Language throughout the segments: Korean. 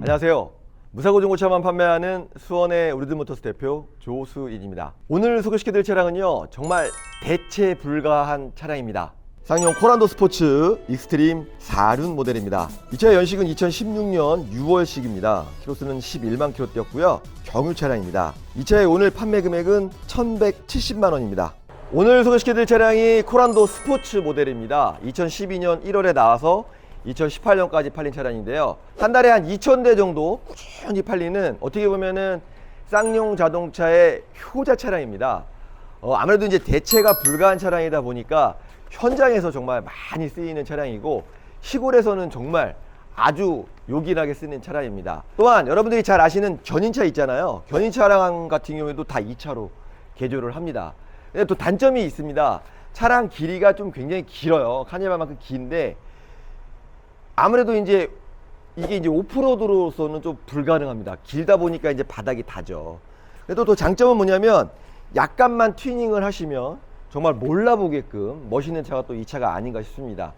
안녕하세요. 무사고 중고차만 판매하는 수원의 우리들모터스 대표 조수인입니다. 오늘 소개시켜드릴 차량은요, 정말 대체 불가한 차량입니다. 쌍용 코란도 스포츠 익스트림 4륜 모델입니다. 이 차의 연식은 2016년 6월식입니다. 키로수는 11만 킬로 뛰었고요. 경유 차량입니다. 이 차의 오늘 판매 금액은 1,170만 원입니다. 오늘 소개시켜드릴 차량이 코란도 스포츠 모델입니다. 2012년 1월에 나와서 2018년까지 팔린 차량인데요. 한 달에 한 2,000대 정도 꾸준히 팔리는 어떻게 보면은 쌍용 자동차의 효자 차량입니다. 어, 아무래도 이제 대체가 불가한 차량이다 보니까 현장에서 정말 많이 쓰이는 차량이고 시골에서는 정말 아주 요긴하게 쓰는 차량입니다. 또한 여러분들이 잘 아시는 견인차 있잖아요. 견인 차량 같은 경우에도 다 2차로 개조를 합니다. 근데 또 단점이 있습니다. 차량 길이가 좀 굉장히 길어요. 카니발만큼 긴데 아무래도 이제 이게 이제 오프로드로서는 좀 불가능합니다. 길다 보니까 이제 바닥이 다죠. 그래도 또 장점은 뭐냐면 약간만 튜닝을 하시면 정말 몰라보게끔 멋있는 차가 또 이 차가 아닌가 싶습니다.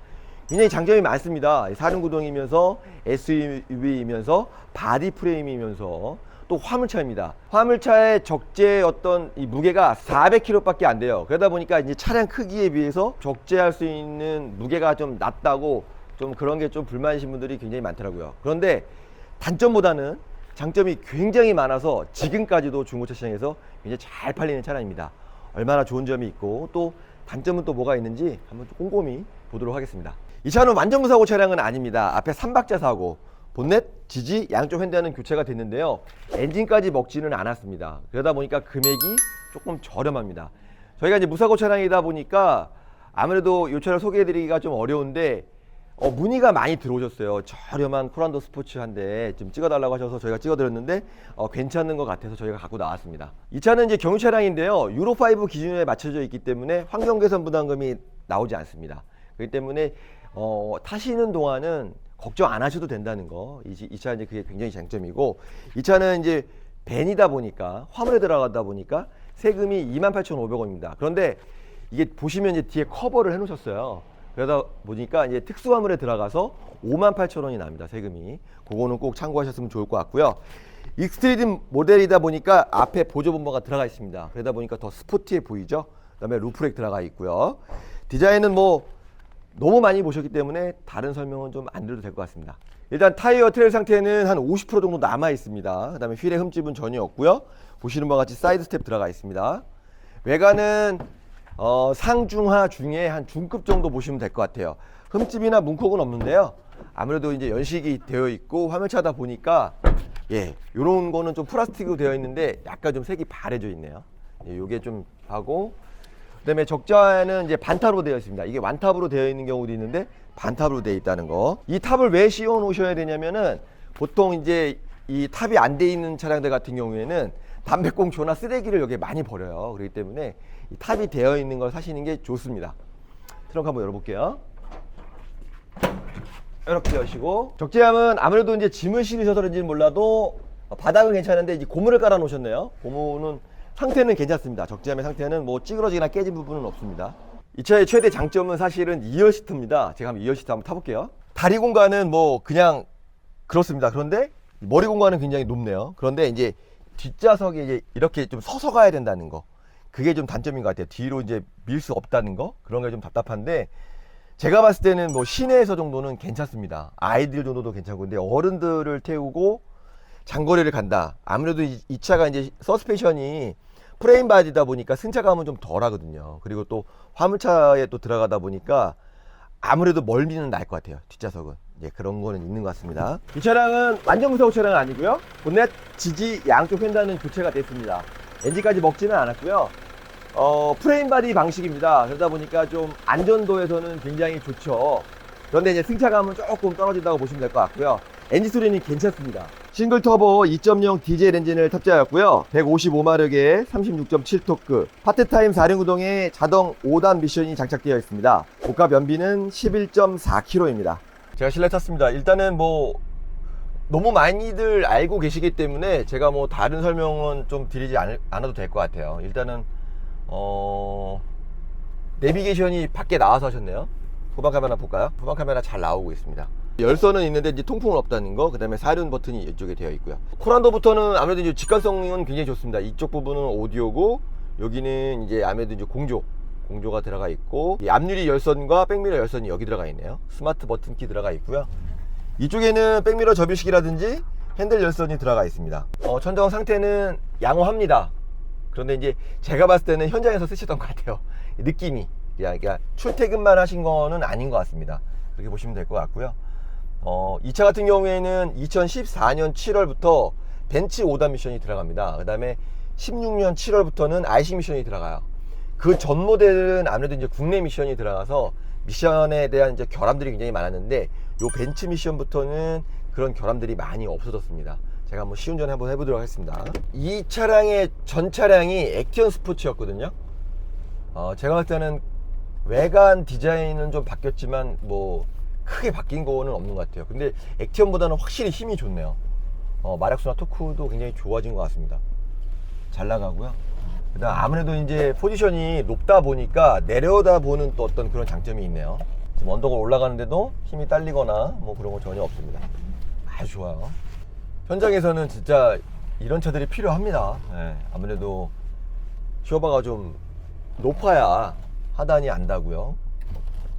굉장히 장점이 많습니다. 사륜구동이면서 SUV이면서 바디 프레임이면서 또 화물차입니다. 화물차의 적재 어떤 이 무게가 400kg밖에 안 돼요. 그러다 보니까 이제 차량 크기에 비해서 적재할 수 있는 무게가 좀 낮다고 좀 그런 게 좀 불만이신 분들이 굉장히 많더라고요. 그런데 단점보다는 장점이 굉장히 많아서 지금까지도 중고차 시장에서 굉장히 잘 팔리는 차량입니다. 얼마나 좋은 점이 있고 또 단점은 또 뭐가 있는지 한번 좀 꼼꼼히 보도록 하겠습니다. 이 차는 완전 무사고 차량은 아닙니다. 앞에 3박자 사고, 본넷, 지지, 양쪽 핸드는 교체가 됐는데요. 엔진까지 먹지는 않았습니다. 그러다 보니까 금액이 조금 저렴합니다. 저희가 이제 무사고 차량이다 보니까 아무래도 이 차를 소개해드리기가 좀 어려운데 어, 문의가 많이 들어오셨어요. 저렴한 코란도 스포츠 한 대 좀 찍어달라고 하셔서 저희가 찍어드렸는데 어, 괜찮은 것 같아서 저희가 갖고 나왔습니다. 이 차는 이제 경유 차량인데요. 유로 5 기준에 맞춰져 있기 때문에 환경 개선 부담금이 나오지 않습니다. 그렇기 때문에 어, 타시는 동안은 걱정 안 하셔도 된다는 거. 이, 이차 이제 그게 굉장히 장점이고 이 차는 이제 벤이다 보니까 화물에 들어가다 보니까 세금이 28,500원입니다. 그런데 이게 보시면 이제 뒤에 커버를 해 놓으셨어요. 그러다 보니까 이제 특수 화물에 들어가서 5만 8천 원이 납니다 세금이 그거는 꼭 참고하셨으면 좋을 것 같고요 익스트리즘 모델이다 보니까 앞에 보조 범퍼가 들어가 있습니다 그러다 보니까 더 스포티해 보이죠 그다음에 루프렉 들어가 있고요 디자인은 뭐 너무 많이 보셨기 때문에 다른 설명은 좀 안 드려도 될 것 같습니다 일단 타이어 트레일 상태는 한 50% 정도 남아 있습니다 그 다음에 휠에 흠집은 전혀 없고요 보시는 바와 같이 사이드 스텝 들어가 있습니다 외관은 어, 상중하 중에 한 중급 정도 보시면 될 것 같아요. 흠집이나 문콕은 없는데요. 아무래도 이제 연식이 되어 있고 화면차다 보니까 예, 요런 거는 좀 플라스틱으로 되어 있는데 약간 좀 색이 바래져 있네요. 예, 요게 좀 하고 그다음에 적자는 이제 반탑으로 되어 있습니다. 이게 완탑으로 되어 있는 경우도 있는데 반탑으로 되어 있다는 거. 이 탑을 왜 씌워 놓으셔야 되냐면은 보통 이제 이 탑이 안 돼 있는 차량들 같은 경우에는 담배꽁초나 쓰레기를 여기에 많이 버려요. 그렇기 때문에 이 탑이 되어 있는 걸 사시는 게 좋습니다. 트렁크 한번 열어볼게요. 이렇게 여시고 적재함은 아무래도 이제 짐을 실으셔서 그런지는 몰라도 바닥은 괜찮은데 이제 고무를 깔아 놓으셨네요. 고무는 상태는 괜찮습니다. 적재함의 상태는 뭐 찌그러지거나 깨진 부분은 없습니다. 이 차의 최대 장점은 사실은 2열 시트입니다. 제가 한번 2열 시트 한번 타볼게요. 다리 공간은 뭐 그냥 그렇습니다. 그런데 머리 공간은 굉장히 높네요. 그런데 이제 뒷좌석에 이제 이렇게 좀 서서 가야 된다는 거. 그게 좀 단점인 것 같아요. 뒤로 이제 밀 수 없다는 거. 그런 게 좀 답답한데 제가 봤을 때는 뭐 시내에서 정도는 괜찮습니다. 아이들 정도도 괜찮고 근데 어른들을 태우고 장거리를 간다. 아무래도 이, 이 차가 이제 서스펜션이 프레임 바디다 보니까 승차감은 좀 덜하거든요. 그리고 또 화물차에 또 들어가다 보니까 아무래도 멀미는 날 것 같아요. 뒷좌석은. 예, 그런 거는 있는 것 같습니다. 이 차량은 완전 무사고 차량은 아니고요. 본넷 지지 양쪽 휀다는 교체가 됐습니다. 엔진까지 먹지는 않았고요. 어, 프레임 바디 방식입니다. 그러다 보니까 좀 안전도에서는 굉장히 좋죠. 그런데 이제 승차감은 조금 떨어진다고 보시면 될 것 같고요. 엔진 소리는 괜찮습니다. 싱글 터보 2.0 디젤 엔진을 탑재하였고요. 155마력의 36.7토크, 파트타임 4륜구동에 자동 5단 미션이 장착되어 있습니다. 고가 연비는 11.4km입니다. 제가 실내 탔습니다. 일단은 뭐 너무 많이들 알고 계시기 때문에 제가 뭐 다른 설명은 좀 드리지 않, 않아도 될 것 같아요. 일단은 어 내비게이션이 밖에 나와서 하셨네요. 후방 카메라 볼까요? 후방 카메라 잘 나오고 있습니다. 열선은 있는데 이제 통풍은 없다는 거, 그 다음에 사륜 버튼이 이쪽에 되어 있고요. 코란도부터는 아무래도 이제 직관성은 굉장히 좋습니다. 이쪽 부분은 오디오고 여기는 이제 아무래도 이제 공조, 공조가 들어가 있고 이 앞유리 열선과 백미러 열선이 여기 들어가 있네요. 스마트 버튼키 들어가 있고요. 이쪽에는 백미러 접이식이라든지 핸들 열선이 들어가 있습니다. 어, 천정 상태는 양호합니다. 그런데 이제 제가 봤을 때는 현장에서 쓰시던 것 같아요. 느낌이. 그러니까 출퇴근만 하신 거는 아닌 것 같습니다. 그렇게 보시면 될 것 같고요. 어, 이 차 같은 경우에는 2014년 7월부터 벤츠 5단 미션이 들어갑니다. 그 다음에 16년 7월부터는 아이싱 미션이 들어가요. 그 전 모델은 아무래도 이제 국내 미션이 들어가서 미션에 대한 이제 결함들이 굉장히 많았는데 요 벤츠 미션부터는 그런 결함들이 많이 없어졌습니다. 제가 한번 시운전 한번 해보도록 하겠습니다. 이 차량의 전 차량이 액티언 스포츠였거든요. 어, 제가 봤을 때는 외관 디자인은 좀 바뀌었지만 뭐 크게 바뀐 거는 없는 것 같아요. 근데 액티언보다는 확실히 힘이 좋네요. 어, 마력수나 토크도 굉장히 좋아진 것 같습니다. 잘 나가고요. 그다음 아무래도 이제 포지션이 높다 보니까 내려다 보는 또 어떤 그런 장점이 있네요. 지금 언덕을 올라가는데도 힘이 딸리거나 뭐 그런 거 전혀 없습니다. 아주 좋아요. 현장에서는 진짜 이런 차들이 필요합니다. 예, 아무래도 쇼바가 좀 높아야 하단이 안다고요.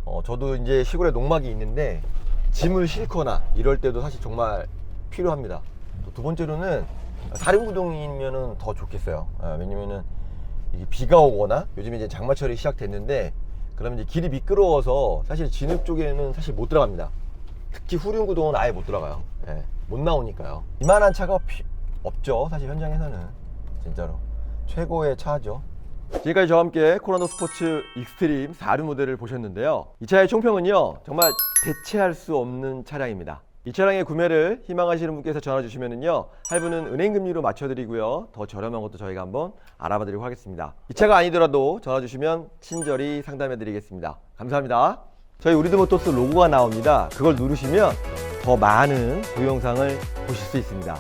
어, 저도 이제 시골에 농막이 있는데 짐을 싣거나 이럴 때도 사실 정말 필요합니다. 또두 번째로는 사륜구동이면은 더 좋겠어요. 아, 왜냐면은 비가 오거나 요즘에 이제 장마철이 시작됐는데 그러면 이제 길이 미끄러워서 사실 진흙 쪽에는 사실 못 들어갑니다. 특히 후륜구동은 아예 못 들어가요. 예, 못 나오니까요. 이만한 차가 피- 없죠. 사실 현장에서는 진짜로 최고의 차죠. 지금까지 저와 함께 코란도 스포츠 익스트림 4륜 모델을 보셨는데요. 이 차의 총평은요, 정말 대체할 수 없는 차량입니다. 이 차량의 구매를 희망하시는 분께서 전화 주시면은요, 할부는 은행 금리로 맞춰드리고요, 더 저렴한 것도 저희가 한번 알아봐드리고 하겠습니다. 이 차가 아니더라도 전화 주시면 친절히 상담해드리겠습니다. 감사합니다. 저희 우리드모토스 로고가 나옵니다. 그걸 누르시면 더 많은 동영상을 보실 수 있습니다.